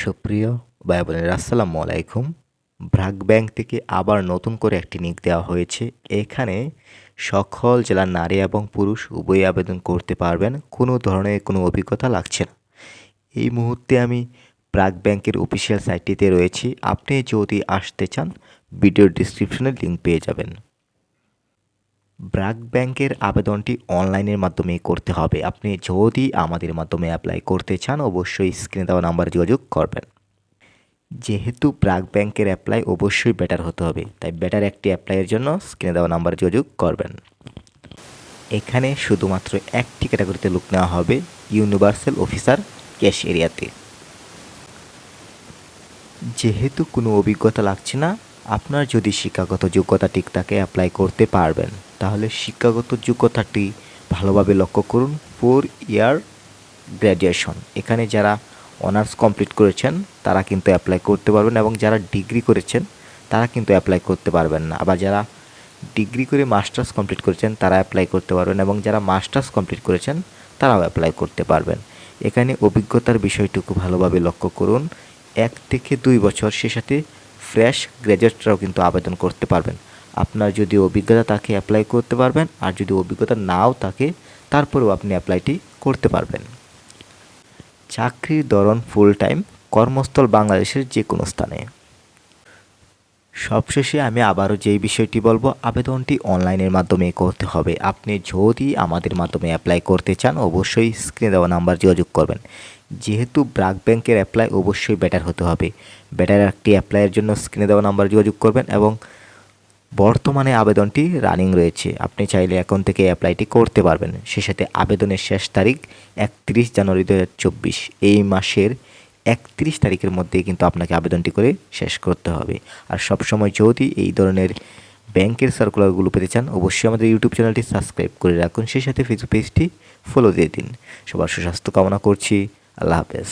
সুপ্রিয় ভাই বোনেরা আসসালামু আলাইকুম। ব্রাক ব্যাংক থেকে আবার নতুন করে একটি নিক দেওয়া হয়েছে। এখানে সকল জেলার নারী এবং পুরুষ উভয়ই আবেদন করতে পারবেন। কোনো ধরনের কোনো অভিজ্ঞতা লাগছে না। এই মুহূর্তে আমি ব্রাক ব্যাংকের অফিসিয়াল সাইটটিতে রয়েছি। আপনি যদি আসতে চান ভিডিও ডিসক্রিপশনে লিঙ্ক পেয়ে যাবেন। ব্রাক ব্যাংকের আবেদনটি অনলাইনের মাধ্যমে করতে হবে। আপনি যদি আমাদের মাধ্যমে অ্যাপ্লাই করতে চান, অবশ্যই স্ক্রিনে দেওয়া নাম্বারে যোগাযোগ করবেন। যেহেতু ব্রাক ব্যাংকের অ্যাপ্লাই অবশ্যই বেটার হতে হবে, তাই বেটার একটি অ্যাপ্লাইয়ের জন্য স্ক্রিনে দেওয়া নাম্বারে যোগাযোগ করবেন। এখানে শুধুমাত্র একটি ক্যাটাগরিতে লোক নেওয়া হবে ইউনিভার্সাল অফিসার ক্যাশ এরিয়াতে যেহেতু কোনো অভিজ্ঞতা লাগছে না, আপনার যদি শিক্ষাগত যোগ্যতা ঠিক থাকে অ্যাপ্লাই করতে পারবেন। তাহলে শিক্ষাগত যোগ্যতাটি ভালোভাবে লক্ষ্য করুন ফোর ইয়ার গ্র্যাজুয়েশন। এখানে যারা অনার্স কমপ্লিট করেছেন, তারা কিন্তু অ্যাপ্লাই করতে পারবেন এবং যারা ডিগ্রি করেছেন, তারা কিন্তু অ্যাপ্লাই করতে পারবেন না। আবার যারা ডিগ্রি করে মাস্টার্স কমপ্লিট করেছেন, তারা অ্যাপ্লাই করতে পারবেন এবং যারা মাস্টার্স কমপ্লিট করেছেন, তারাও অ্যাপ্লাই করতে পারবেন। এখানে অভিজ্ঞতার বিষয়টুকু ভালোভাবে লক্ষ্য করুন। এক থেকে দুই বছর সে সাথে ফ্রেশ গ্র্যাজুয়েটরাও কিন্তু আবেদন করতে পারবেন। আপনার যদি অভিজ্ঞতা থাকে অ্যাপ্লাই করতে পারবেন, আর যদি অভিজ্ঞতা নাও থাকে তারপরেও আপনি অ্যাপ্লাইটি করতে পারবেন। চাকরির ধরন ফুল টাইম কর্মস্থল বাংলাদেশের যে কোনো স্থানে। সবশেষে আমি আবারও যেই বিষয়টি বলব, আবেদনটি অনলাইনের মাধ্যমে করতে হবে। আপনি যদি আমাদের মাধ্যমে অ্যাপ্লাই করতে চান, অবশ্যই স্ক্রিনে দেওয়া নাম্বার যোগাযোগ করবেন। যেহেতু ব্রাক ব্যাংকের অ্যাপ্লাই অবশ্যই বেটার হতে হবে। বেটার একটি অ্যাপ্লাইয়ের জন্য স্ক্রিনে দেওয়া নাম্বার যোগাযোগ করবেন এবং বর্তমানে আবেদনটি রানিং রয়েছে। আপনি চাইলে এখন থেকে অ্যাপ্লাইটি করতে পারবেন। সে সাথে আবেদনের শেষ তারিখ একত্রিশ জানুয়ারি দু হাজার চব্বিশ। এই মাসের একত্রিশ তারিখের মধ্যেই কিন্তু আপনাকে আবেদনটি করে শেষ করতে হবে। আর সবসময় যদি এই ধরনের ব্যাংকের সার্কুলারগুলো পেতে চান, অবশ্যই আমাদের ইউটিউব চ্যানেলটি সাবস্ক্রাইব করে রাখুন। সেই সাথে ফেসবুক পেজটি ফলো দিয়ে দিন। সবার সুস্বাস্থ্য কামনা করছি। আল্লাহ হাফেজ।